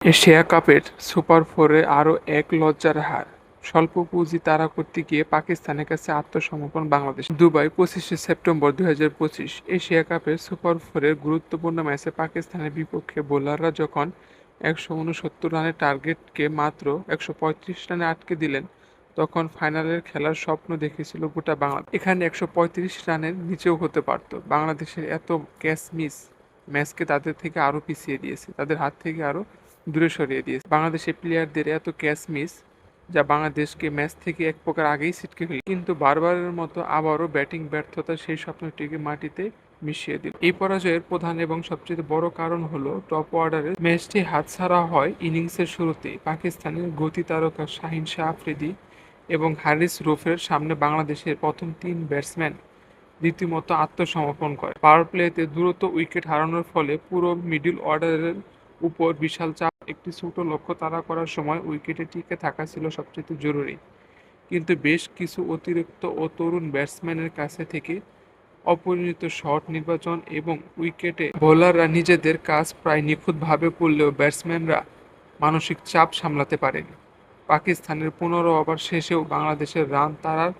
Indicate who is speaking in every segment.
Speaker 1: Asia কাপের super ফোরে আরও এক লজ্জার হার। স্বল্প পুঁজি তাড়া করতে গিয়ে পাকিস্তানের কাছে আত্মসমর্পণ বাংলাদেশ। দুবাই, পঁচিশে সেপ্টেম্বর দুই হাজার পঁচিশ। এশিয়া কাপের সুপার ফোরের গুরুত্বপূর্ণ ম্যাচে পাকিস্তানের বিপক্ষে বোলাররা যখন একশো উনসত্তর রানের টার্গেটকে মাত্র একশো পঁয়ত্রিশ রানে আটকে দিলেন, তখন ফাইনালের খেলার স্বপ্ন দেখেছিল গোটা বাংলাদেশ। এখানে একশো পঁয়ত্রিশ রানের নিচেও হতে পারত। বাংলাদেশের এত ক্যাচ মিস ম্যাচকে তাদের থেকে আরও পিছিয়ে দিয়েছে। তাদের হাত থেকে আরও দূরে সরিয়ে দিয়েছে। বাংলাদেশের প্লেয়ারদের এত ক্যাচ মিস যা বাংলাদেশকে ম্যাচ থেকে এক প্রকার আগেই ছিটকে ফেলে কিন্তু বারবারের মতো আবারও ব্যাটিং ব্যর্থতা সেই স্বপ্নটিকে মাটিতে মিশিয়ে দিল। এই পরাজয়ের প্রধান এবং সবচেয়ে বড় কারণ হলো টপ অর্ডারের ম্যাচটি হাতছাড়া হয় ইনিংসের শুরুতেই। পাকিস্তানের গতি তারকা শাহিন শাহ আফ্রিদি এবং হারিস রুফের সামনে বাংলাদেশের প্রথম তিন ব্যাটসম্যান রীতিমতো আত্মসমর্পণ করে। পাওয়ার প্লেতে দ্রুত উইকেট হারানোর ফলে পুরো মিডল অর্ডারের উপর বিশাল চাপ একটি ছোট লক্ষ্য তাড়া করার সময় উইকেটে টিকে থাকা ছিল সবচেয়ে জরুরি। কিন্তু বেশ কিছু অতিরিক্ত ও তরুণ ব্যাটসম্যানের কাছে থেকে অপরিণত শট নির্বাচন এবং উইকেটে বোলাররা নিজেদের কাজ প্রায় নিখুঁতভাবে করলেও ব্যাটসম্যানরা মানসিক চাপ সামলাতে পারেনি। পাকিস্তানের পনেরো ওভার শেষেও বাংলাদেশের রান তারার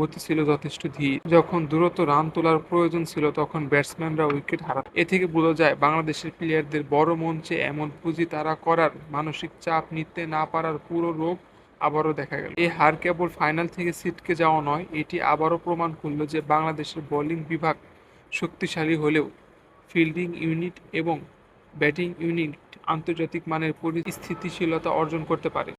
Speaker 1: গতি ছিল যথেষ্ট ধীর। যখন দ্রুত রান তোলার প্রয়োজন ছিল, তখন ব্যাটসম্যানরা উইকেট হারাত। এ থেকে বোঝা যায়, বাংলাদেশের প্লেয়ারদের বড় মঞ্চে এমন পুঁজি তারা করার মানসিক চাপ নিতে না পারার পুরো রোগ আবারও দেখা গেল। এই হার কেবল ফাইনাল থেকে সিটকে যাওয়া নয়, এটি আবারও প্রমাণ করল যে বাংলাদেশের বোলিং বিভাগ শক্তিশালী হলেও ফিল্ডিং ইউনিট এবং ব্যাটিং ইউনিট আন্তর্জাতিক মানের পরিস্থিতিশীলতা অর্জন করতে পারে।